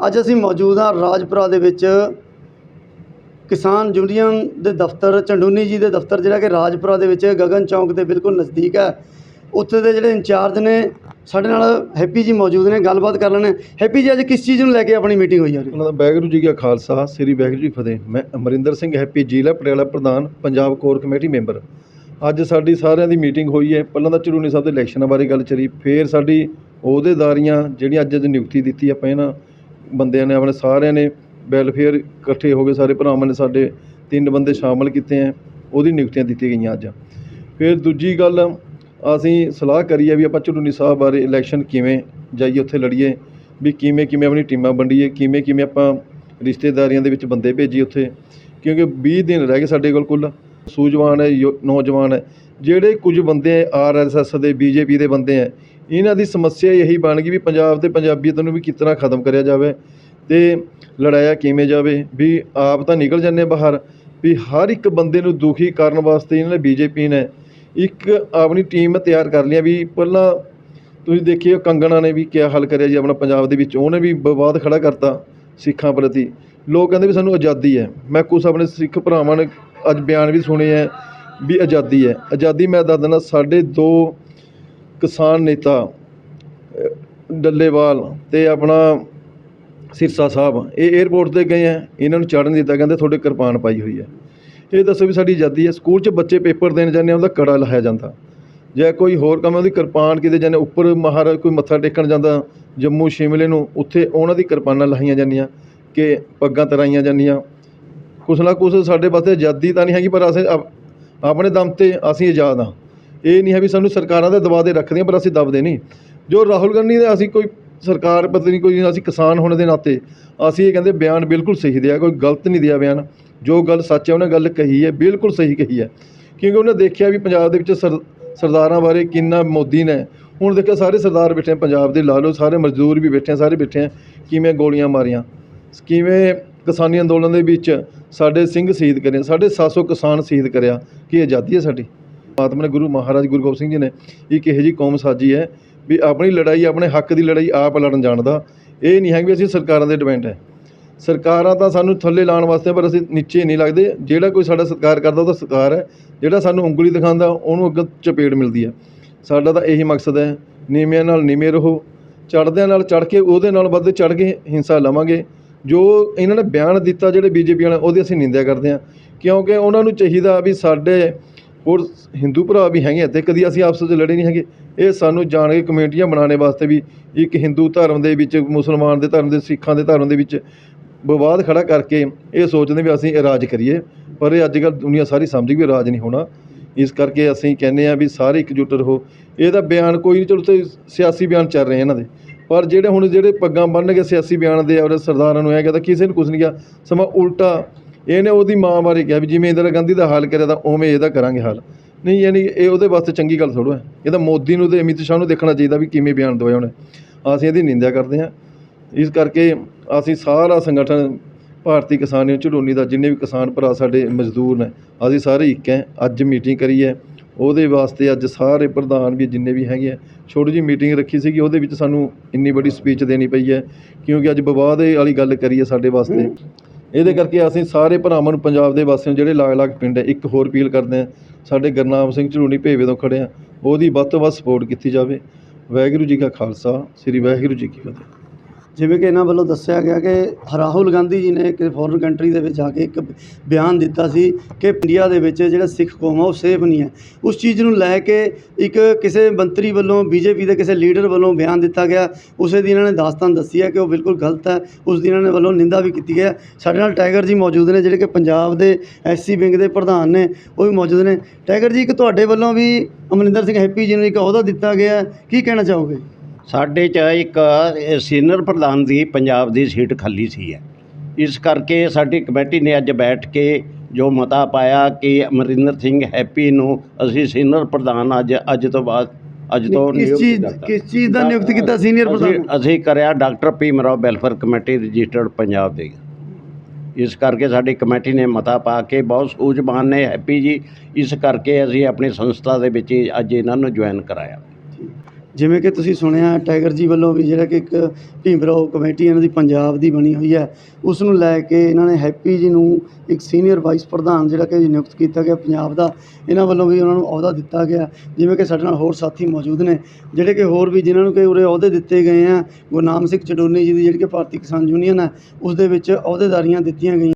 ਅੱਜ ਅਸੀਂ ਮੌਜੂਦ ਹਾਂ ਰਾਜਪੁਰਾ ਦੇ ਵਿੱਚ ਕਿਸਾਨ ਯੂਨੀਅਨ ਦੇ ਦਫ਼ਤਰ, ਚੰਡੂਨੀ ਜੀ ਦੇ ਦਫ਼ਤਰ, ਜਿਹੜਾ ਕਿ ਰਾਜਪੁਰਾ ਦੇ ਵਿੱਚ ਗਗਨ ਚੌਂਕ ਦੇ ਬਿਲਕੁਲ ਨਜ਼ਦੀਕ ਹੈ। ਉੱਥੇ ਦੇ ਜਿਹੜੇ ਇੰਚਾਰਜ ਨੇ, ਸਾਡੇ ਨਾਲ ਹੈਪੀ ਜੀ ਮੌਜੂਦ ਨੇ, ਗੱਲਬਾਤ ਕਰ ਲੈਣੇ ਹੈਪੀ ਜੀ, ਅੱਜ ਕਿਸ ਚੀਜ਼ ਨੂੰ ਲੈ ਕੇ ਆਪਣੀ ਮੀਟਿੰਗ ਹੋਈ ਹੈ ਉਹਨਾਂ ਦਾ ਵਾਹਿਗੁਰੂ ਜੀ ਕਾ ਖਾਲਸਾ, ਸ੍ਰੀ ਵਾਹਿਗੁਰੂ ਜੀ ਫਤਿਹ। ਮੈਂ ਅਮਰਿੰਦਰ ਸਿੰਘ, ਹੈਪੀ ਜ਼ਿਲ੍ਹਾ ਪਟਿਆਲਾ ਪ੍ਰਧਾਨ, ਪੰਜਾਬ ਕੋਰ ਕਮੇਟੀ ਮੈਂਬਰ। ਅੱਜ ਸਾਡੀ ਸਾਰਿਆਂ ਦੀ ਮੀਟਿੰਗ ਹੋਈ ਹੈ। ਪਹਿਲਾਂ ਤਾਂ ਚੜੂਨੀ ਸਾਹਿਬ ਦੇ ਇਲੈਕਸ਼ਨਾਂ ਬਾਰੇ ਗੱਲ ਚੱਲੀ, ਫਿਰ ਸਾਡੀ ਅਹੁਦੇਦਾਰੀਆਂ, ਜਿਹੜੀਆਂ ਅੱਜ ਅੱਜ ਨਿਯੁਕਤੀ ਦਿੱਤੀ ਆਪਾਂ ਇਹਨਾਂ ਬੰਦਿਆਂ ਨੇ ਆਪਣੇ ਸਾਰਿਆਂ ਨੇ ਵੈਲਫੇਅਰ ਇਕੱਠੇ ਹੋ ਗਏ ਸਾਰੇ ਭਰਾਵਾਂ ਨੇ ਸਾਡੇ ਤਿੰਨ ਬੰਦੇ ਸ਼ਾਮਲ ਕੀਤੇ ਹੈ, ਉਹਦੀ ਨਿਯੁਕਤੀਆਂ ਦਿੱਤੀਆਂ ਗਈਆਂ ਅੱਜ। ਫਿਰ ਦੂਜੀ ਗੱਲ, ਅਸੀਂ ਸਲਾਹ ਕਰੀ ਹੈ ਵੀ ਆਪਾਂ ਝੁਲੂਨੀ ਸਾਹਿਬ ਬਾਰੇ ਇਲੈਕਸ਼ਨ ਕਿਵੇਂ ਜਾਈਏ, ਉੱਥੇ ਲੜੀਏ, ਵੀ ਕਿਵੇਂ ਕਿਵੇਂ ਆਪਣੀ ਟੀਮਾਂ ਵੰਡੀਏ, ਕਿਵੇਂ ਕਿਵੇਂ ਆਪਾਂ ਰਿਸ਼ਤੇਦਾਰੀਆਂ ਦੇ ਵਿੱਚ ਬੰਦੇ ਭੇਜੀਏ ਉੱਥੇ। ਕਿਉਂਕਿ 20 ਦਿਨ ਰਹਿ ਗਏ ਸਾਡੇ ਕੋਲ ਕੁੱਲ। ਸੂਝਵਾਨ ਹੈ, ਯੋ- ਨੌਜਵਾਨ ਹੈ। ਜਿਹੜੇ ਕੁਝ ਬੰਦੇ ਆਰ ਐਸ ਐਸ ਦੇ ਬੀਜੇਪੀ ਦੇ ਬੰਦੇ ਹੈ ਇਹਨਾਂ ਦੀ ਸਮੱਸਿਆ ਇਹੀ ਬਣ ਗਈ ਵੀ ਪੰਜਾਬ ਤੇ ਪੰਜਾਬੀਅਤ ਨੂੰ ਵੀ ਕਿਸ ਤਰ੍ਹਾਂ ਖਤਮ ਕਰਿਆ ਜਾਵੇ ਅਤੇ ਲੜਾਇਆ ਕਿਵੇਂ ਜਾਵੇ, ਵੀ ਆਪ ਤਾਂ ਨਿਕਲ ਜਾਂਦੇ ਬਾਹਰ, ਵੀ ਹਰ ਇੱਕ ਬੰਦੇ ਨੂੰ ਦੁਖੀ ਕਰਨ ਵਾਸਤੇ ਇਹਨਾਂ ਨੇ ਬੀਜੇਪੀ ਨੇ ਇੱਕ ਆਪਣੀ ਟੀਮ ਤਿਆਰ ਕਰ ਲਿਆ ਵੀ ਪਹਿਲਾਂ ਤੁਸੀਂ ਦੇਖਿਓ ਕੰਗਣਾ ਨੇ ਵੀ ਕਿਆ ਹੱਲ ਕਰਿਆ ਜੀ ਆਪਣਾ ਪੰਜਾਬ ਦੇ ਵਿੱਚ, ਉਹਨੇ ਵੀ ਵਿਵਾਦ ਖੜਾ ਕਰਤਾ ਸਿੱਖਾਂ ਪ੍ਰਤੀ। ਲੋਕ ਕਹਿੰਦੇ ਵੀ ਸਾਨੂੰ ਆਜ਼ਾਦੀ ਹੈ। ਮੈਂ ਕੁਛ ਆਪਣੇ ਸਿੱਖ ਭਰਾਵਾਂ ਨੇ ਅੱਜ ਬਿਆਨ ਵੀ ਸੁਣੇ ਹੈ ਵੀ ਆਜ਼ਾਦੀ ਹੈ। ਆਜ਼ਾਦੀ ਮੈਂ ਦੱਸ ਦਿੰਦਾ ਸਾਢੇ ਦੋ ਕਿਸਾਨ ਨੇਤਾ ਡੱਲੇਵਾਲ ਅਤੇ ਆਪਣਾ ਸਿਰਸਾ ਸਾਹਿਬ, ਇਹ ਏਅਰਪੋਰਟ ਤੇ ਗਏ ਹੈ ਇਹਨਾਂ ਨੂੰ ਚੜ੍ਹਨ ਦਿੱਤਾ, ਕਹਿੰਦੇ ਤੁਹਾਡੇ ਕਿਰਪਾਨ ਪਾਈ ਹੋਈ ਹੈ। ਇਹ ਦੱਸੋ ਵੀ ਸਾਡੀ ਆਜ਼ਾਦੀ ਹੈ, ਸਕੂਲ 'ਚ ਬੱਚੇ ਪੇਪਰ ਦੇਣ ਜਾਂਦੇ ਆ, ਉਹਦਾ ਕੜਾ ਲਾਇਆ ਜਾਂਦਾ। ਜਾਂ ਕੋਈ ਹੋਰ ਕੰਮ ਉਹਦੀ ਕਿਰਪਾਨ ਕਿਤੇ ਜਾਂਦੇ ਉੱਪਰ ਮਹਾਰਾਜ ਕੋਈ ਮੱਥਾ ਟੇਕਣ ਜਾਂਦਾ, ਜੰਮੂ ਸ਼ਿਮਲੇ ਨੂੰ, ਉੱਥੇ ਉਹਨਾਂ ਦੀ ਕਿਰਪਾਨਾਂ ਲਾਈਆਂ ਜਾਂਦੀਆਂ, ਕਿ ਪੱਗਾਂ ਤਰਾਈਆਂ ਜਾਂਦੀਆਂ। ਕੁਛ ਨਾ ਕੁਛ ਸਾਡੇ ਵਾਸਤੇ ਆਜ਼ਾਦੀ ਤਾਂ ਨਹੀਂ ਹੈਗੀ, ਪਰ ਅਸੀਂ ਆਪ- ਆਪਣੇ ਦਮ ਤੇ ਅਸੀਂ ਆਜ਼ਾਦ ਹਾਂ। ਇਹ ਨਹੀਂ ਹੈ ਵੀ ਸਾਨੂੰ ਸਰਕਾਰਾਂ ਦੇ ਦਬਾਅ ਦੇ ਰੱਖਦੀਆਂ ਪਰ ਅਸੀਂ ਦਬਦੇ ਨਹੀਂ। ਜੋ ਰਾਹੁਲ ਗਾਂਧੀ ਦੇ ਅਸੀਂ ਕੋਈ ਸਰਕਾਰ, ਪਤਾ ਨਹੀਂ ਕੋਈ ਅਸੀਂ ਕਿਸਾਨ ਹੋਣ ਦੇ ਨਾਤੇ ਅਸੀਂ ਇਹ ਕਹਿੰਦੇ ਬਿਆਨ ਬਿਲਕੁਲ ਸਹੀ ਦਿਆ, ਕੋਈ ਗਲਤ ਨਹੀਂ ਦਿਆ ਬਿਆਨ। ਜੋ ਗੱਲ ਸੱਚ ਹੈ, ਉਹਨੇ ਗੱਲ ਕਹੀ ਹੈ, ਬਿਲਕੁਲ ਸਹੀ ਕਹੀ ਹੈ। ਕਿਉਂਕਿ ਉਹਨੇ ਦੇਖਿਆ ਵੀ ਪੰਜਾਬ ਦੇ ਵਿੱਚ ਸਰ, ਸਰਦਾਰਾਂ ਬਾਰੇ ਕਿੰਨਾ ਮੋਦੀ ਨੇ। ਹੁਣ ਦੇਖਿਆ ਸਾਰੇ ਸਰਦਾਰ ਬੈਠੇ ਪੰਜਾਬ ਦੇ ਲਾ ਲਓ, ਸਾਰੇ ਮਜ਼ਦੂਰ ਵੀ ਬੈਠੇ ਆ, ਸਾਰੇ ਬੈਠੇ ਆ, ਕਿਵੇਂ ਗੋਲੀਆਂ ਮਾਰੀਆਂ। ਕਿਵੇਂ ਕਿਸਾਨੀ ਅੰਦੋਲਨ ਦੇ ਵਿੱਚ ਸਾਡੇ ਸਿੰਘ ਸ਼ਹੀਦ ਕਰੇ, ਸਾਡੇ 700 ਕਿਸਾਨ ਸ਼ਹੀਦ ਕਰਿਆ, ਕੀ ਆਜ਼ਾਦੀ ਹੈ ਸਾਡੀ? ਆਤਮਾ ਨੇ ਗੁਰੂ ਮਹਾਰਾਜ ਗੁਰੂ ਗੋਬਿੰਦ ਸਿੰਘ ਜੀ ਨੇ ਇੱਕ ਇਹੋ ਜਿਹੀ ਕੌਮ ਸਾਜੀ ਹੈ ਵੀ ਆਪਣੀ ਲੜਾਈ, ਆਪਣੇ ਹੱਕ ਦੀ ਲੜਾਈ ਆਪ ਲੜਨ ਜਾਣਦਾ। ਇਹ ਨਹੀਂ ਹੈ ਵੀ ਅਸੀਂ ਸਰਕਾਰਾਂ ਦੇ ਡਿਪੈਂਡ ਹੈ। ਸਰਕਾਰਾਂ ਤਾਂ ਸਾਨੂੰ ਥੱਲੇ ਲਾਉਣ ਵਾਸਤੇ ਪਰ ਅਸੀਂ ਨੀਚੇ ਨਹੀਂ ਲੱਗਦੇ। ਜਿਹੜਾ ਕੋਈ ਸਾਡਾ ਸਤਿਕਾਰ ਕਰਦਾ ਉਹਦਾ ਸਤਿਕਾਰ ਹੈ। ਜਿਹੜਾ ਸਾਨੂੰ ਉਂਗਲੀ ਦਿਖਾਉਂਦਾ ਉਹਨੂੰ ਅੱਗੇ ਚਪੇੜ ਮਿਲਦੀ ਹੈ। ਸਾਡਾ ਤਾਂ ਇਹੀ ਮਕਸਦ ਹੈ, ਨੀਵਿਆਂ ਨਾਲ ਨੀਵੇਂ ਰਹੋ। ਚੜ੍ਹਦਿਆਂ ਨਾਲ ਚੜ੍ਹ ਕੇ, ਉਹਦੇ ਨਾਲ ਵੱਧ ਚੜ੍ਹ ਕੇ ਹਿੰਸਾ ਲਵਾਂਗੇ। ਜੋ ਇਹਨਾਂ ਨੇ ਬਿਆਨ ਦਿੱਤਾ ਜਿਹੜੇ ਬੀਜੇਪੀ ਵਾਲੇ ਉਹਦੀ ਅਸੀਂ ਨਿੰਦਿਆ ਕਰਦੇ ਹਾਂ। ਕਿਉਂਕਿ ਉਹਨਾਂ ਨੂੰ ਚਾਹੀਦਾ ਵੀ ਸਾਡੇ ਹੋਰ ਹਿੰਦੂ ਭਰਾ ਵੀ ਹੈਗੇ ਆ ਤੇ ਕਦੀ ਅਸੀਂ ਆਪਸ ਵਿੱਚ ਲੜੇ ਨਹੀਂ ਹੈਗੇ। ਇਹ ਸਾਨੂੰ ਜਾਣ ਕੇ ਕਮੇਟੀਆਂ ਬਣਾਉਣ ਵਾਸਤੇ ਵੀ ਇੱਕ ਹਿੰਦੂ ਧਰਮ ਦੇ ਵਿੱਚ, ਮੁਸਲਮਾਨ ਦੇ ਧਰਮ ਦੇ, ਸਿੱਖਾਂ ਦੇ ਧਰਮ ਦੇ ਵਿੱਚ ਵਿਵਾਦ ਖੜਾ ਕਰਕੇ ਇਹ ਸੋਚਦੇ ਵੀ ਅਸੀਂ ਰਾਜ ਕਰੀਏ। ਪਰ ਇਹ ਅੱਜ ਕੱਲ੍ਹ ਦੁਨੀਆ ਸਾਰੀ ਸਮਝ ਗਈ ਵੀ ਰਾਜ ਨਹੀਂ ਹੋਣਾ। ਇਸ ਕਰਕੇ ਅਸੀਂ ਕਹਿੰਦੇ ਆ ਵੀ ਸਾਰੇ ਇਕਜੁੱਟ ਰਹੋ। ਇਹਦਾ ਬਿਆਨ ਕੋਈ ਨਹੀਂ, ਚਲੋ ਤੇ ਸਿਆਸੀ ਬਿਆਨ ਚੱਲ ਰਹੇ ਇਹਨਾਂ ਦੇ। ਪਰ ਜਿਹੜੇ ਹੁਣ ਜਿਹੜੇ ਪੱਗਾਂ ਬੰਨ੍ਹ ਕੇ ਸਿਆਸੀ ਬਿਆਨ ਦੇ ਔਰ ਸਰਦਾਰਾਂ ਨੂੰ ਇਹ ਕਹਿੰਦਾ ਕਿਸੇ ਨੂੰ ਕੁਝ ਨਹੀਂ ਗਿਆ ਸਮਾਂ ਉਲਟਾ ਇਹਨੇ ਉਹਦੀ ਮਾਂ ਬਾਰੇ ਕਿਹਾ ਵੀ ਜਿਵੇਂ ਇੰਦਰਾ ਗਾਂਧੀ ਦਾ ਹਾਲ ਕਰਿਆ ਤਾਂ ਉਵੇਂ ਇਹਦਾ ਕਰਾਂਗੇ ਹਾਲ। ਨਹੀਂ, ਯਾਨੀ ਇਹ ਉਹਦੇ ਵਾਸਤੇ ਚੰਗੀ ਗੱਲ ਥੋੜ੍ਹਾ ਹੈ। ਇਹ ਤਾਂ ਮੋਦੀ ਨੂੰ ਤੇ ਅਮਿਤ ਸ਼ਾਹ ਨੂੰ ਦੇਖਣਾ ਚਾਹੀਦਾ ਵੀ ਕਿਵੇਂ ਬਿਆਨ ਦਵਾਇਆ ਉਹਨੇ। ਅਸੀਂ ਇਹਦੀ ਨਿੰਦਿਆ ਕਰਦੇ ਹਾਂ। ਇਸ ਕਰਕੇ ਅਸੀਂ ਸਾਰਾ ਸੰਗਠਨ ਭਾਰਤੀ ਕਿਸਾਨ ਯੂਨੀਅਨ ਝੜੂਨੀ ਦਾ, ਜਿੰਨੇ ਵੀ ਕਿਸਾਨ ਭਰਾ ਸਾਡੇ ਮਜ਼ਦੂਰ ਨੇ, ਅਸੀਂ ਸਾਰੇ ਇੱਕ ਹੈ। ਅੱਜ ਮੀਟਿੰਗ ਕਰੀ ਹੈ। ਉਹਦੇ ਵਾਸਤੇ ਅੱਜ ਸਾਰੇ ਪ੍ਰਧਾਨ ਵੀ ਜਿੰਨੇ ਵੀ ਹੈਗੇ ਆ, ਛੋਟੀ ਜਿਹੀ ਮੀਟਿੰਗ ਰੱਖੀ ਸੀਗੀ, ਉਹਦੇ ਵਿੱਚ ਸਾਨੂੰ ਇੰਨੀ ਵੱਡੀ ਸਪੀਚ ਦੇਣੀ ਪਈ ਹੈ। ਕਿਉਂਕਿ ਅੱਜ ਵਿਵਾਦ ਵਾਲੀ ਗੱਲ ਕਰੀ ਹੈ ਸਾਡੇ ਵਾਸਤੇ। ਇਹਦੇ ਕਰਕੇ ਅਸੀਂ ਸਾਰੇ ਭਰਾਵਾਂ ਨੂੰ ਪੰਜਾਬ ਦੇ ਵਾਸੀਆਂ ਨੂੰ ਜਿਹੜੇ ਅਲੱਗ-ਅਲੱਗ ਪਿੰਡ ਹੈ, ਇੱਕ ਹੋਰ ਅਪੀਲ ਕਰਦੇ ਹਾਂ, ਸਾਡੇ ਗੁਰਨਾਮ ਸਿੰਘ ਝੜੂਣੀ ਭੇਵੇ ਤੋਂ ਖੜੇ ਆ ਉਹਦੀ ਵੱਧ ਤੋਂ ਵੱਧ ਸਪੋਰਟ ਕੀਤੀ ਜਾਵੇ। ਵਾਹਿਗੁਰੂ ਜੀ ਕਾ ਖਾਲਸਾ, ਸ੍ਰੀ ਵਾਹਿਗੁਰੂ ਜੀ ਕੀ ਫਤਿਹ। ਜਿਵੇਂ ਕਿ ਇਹਨਾਂ ਵੱਲੋਂ ਦੱਸਿਆ ਗਿਆ ਕਿ ਰਾਹੁਲ ਗਾਂਧੀ ਜੀ ਨੇ ਕਿਸੇ ਫੋਰਨ ਕੰਟਰੀ ਦੇ ਵਿੱਚ ਜਾ ਕੇ ਇੱਕ ਬਿਆਨ ਦਿੱਤਾ ਸੀ ਕਿ ਇੰਡੀਆ ਦੇ ਵਿੱਚ ਜਿਹੜਾ ਸਿੱਖ ਕੌਮ ਆ ਉਹ ਸੇਫ ਨਹੀਂ ਹੈ। ਉਸ ਚੀਜ਼ ਨੂੰ ਲੈ ਕੇ ਇੱਕ ਕਿਸੇ ਮੰਤਰੀ ਵੱਲੋਂ, ਬੀਜੇਪੀ ਦੇ ਕਿਸੇ ਲੀਡਰ ਵੱਲੋਂ ਬਿਆਨ ਦਿੱਤਾ ਗਿਆ। ਉਸੇ ਦੀ ਇਹਨਾਂ ਨੇ ਦਾਸਤਾਨ ਦੱਸੀ ਹੈ ਕਿ ਉਹ ਬਿਲਕੁਲ ਗਲਤ ਹੈ। ਉਸ ਦੀ ਇਹਨਾਂ ਨੇ ਵੱਲੋਂ ਨਿੰਦਾ ਵੀ ਕੀਤੀ ਹੈ। ਸਾਡੇ ਨਾਲ ਟਾਈਗਰ ਜੀ ਮੌਜੂਦ ਨੇ, ਜਿਹੜੇ ਕਿ ਪੰਜਾਬ ਦੇ ਐਸਸੀ ਵਿੰਗ ਦੇ ਪ੍ਰਧਾਨ ਨੇ, ਉਹ ਵੀ ਮੌਜੂਦ ਨੇ। ਟਾਈਗਰ ਜੀ, ਇੱਕ ਤੁਹਾਡੇ ਵੱਲੋਂ ਵੀ ਅਮਰਿੰਦਰ ਸਿੰਘ ਹੈਪੀ ਜੀ ਨੂੰ ਇੱਕ ਅਹੁਦਾ ਦਿੱਤਾ ਗਿਆ ਕੀ ਕਹਿਣਾ ਚਾਹੋਗੇ? ਸਾਡੇ 'ਚ ਇੱਕ ਸੀਨੀਅਰ ਪ੍ਰਧਾਨ ਦੀ ਪੰਜਾਬ ਦੀ ਸੀਟ ਖਾਲੀ ਸੀ ਹੈ ਇਸ ਕਰਕੇ ਸਾਡੀ ਕਮੇਟੀ ਨੇ ਅੱਜ ਬੈਠ ਕੇ ਜੋ ਮਤਾ ਪਾਇਆ ਕਿ ਅਮਰਿੰਦਰ ਸਿੰਘ ਹੈਪੀ ਨੂੰ ਅਸੀਂ ਸੀਨੀਅਰ ਪ੍ਰਧਾਨ ਅੱਜ ਅੱਜ ਤੋਂ ਬਾਅਦ ਅੱਜ ਤੋਂ ਕਿਸ ਚੀਜ਼। ਕਿਸ ਚੀਜ਼ ਦਾ ਨਿਯੁਕਤ ਕੀਤਾ ਸੀਨੀਅਰ ਪ੍ਰਧਾਨ? ਅਸੀਂ- ਕਰਿਆ doctor Bhim Rao welfare committee registered Punjab ਦੇ। ਇਸ ਕਰਕੇ ਸਾਡੀ ਕਮੇਟੀ ਨੇ ਮਤਾ ਪਾ ਕੇ ਬਹੁਤ ਸੂਝਵਾਨ ਨੇ ਹੈਪੀ ਜੀ। ਇਸ ਕਰਕੇ ਅਸੀਂ ਆਪਣੀ ਸੰਸਥਾ ਦੇ ਵਿੱਚ ਅੱਜ ਇਹਨਾਂ ਨੂੰ ਜੁਆਇਨ ਕਰਾਇਆ। ਜਿਵੇਂ ਕਿ ਤੁਸੀਂ ਸੁਣਿਆ, ਟਾਈਗਰ ਜੀ ਵੱਲੋਂ ਵੀ ਜਿਹੜਾ ਕਿ ਇੱਕ ਭੀਮਰਾਓ ਕਮੇਟੀ ਇਹਨਾਂ ਦੀ ਪੰਜਾਬ ਦੀ ਬਣੀ ਹੋਈ ਹੈ, ਉਸ ਨੂੰ ਲੈ ਕੇ ਇਹਨਾਂ ਨੇ ਹੈਪੀ ਜੀ ਨੂੰ ਇੱਕ ਸੀਨੀਅਰ ਵਾਈਸ ਪ੍ਰਧਾਨ ਜਿਹੜਾ ਕਿ ਨਿਯੁਕਤ ਕੀਤਾ ਗਿਆ ਪੰਜਾਬ ਦਾ, ਇਹਨਾਂ ਵੱਲੋਂ ਵੀ ਉਹਨਾਂ ਨੂੰ ਅਹੁਦਾ ਦਿੱਤਾ ਗਿਆ, ਜਿਵੇਂ ਕਿ ਸਾਡੇ ਨਾਲ ਹੋਰ ਸਾਥੀ ਮੌਜੂਦ ਨੇ, ਜਿਹੜੇ ਕਿ ਹੋਰ ਵੀ ਜਿਨ੍ਹਾਂ ਨੂੰ ਕਿ ਉਰੇ ਅਹੁਦੇ ਦਿੱਤੇ ਗਏ ਆ ਗੁਰਨਾਮ ਸਿੰਘ ਚਡੋਨੀ ਜੀ ਦੀ ਜਿਹੜੀ ਕਿ ਭਾਰਤੀ ਕਿਸਾਨ ਯੂਨੀਅਨ ਹੈ ਉਸ ਦੇ ਵਿੱਚ ਅਹੁਦੇਦਾਰੀਆਂ ਦਿੱਤੀਆਂ ਗਈਆਂ।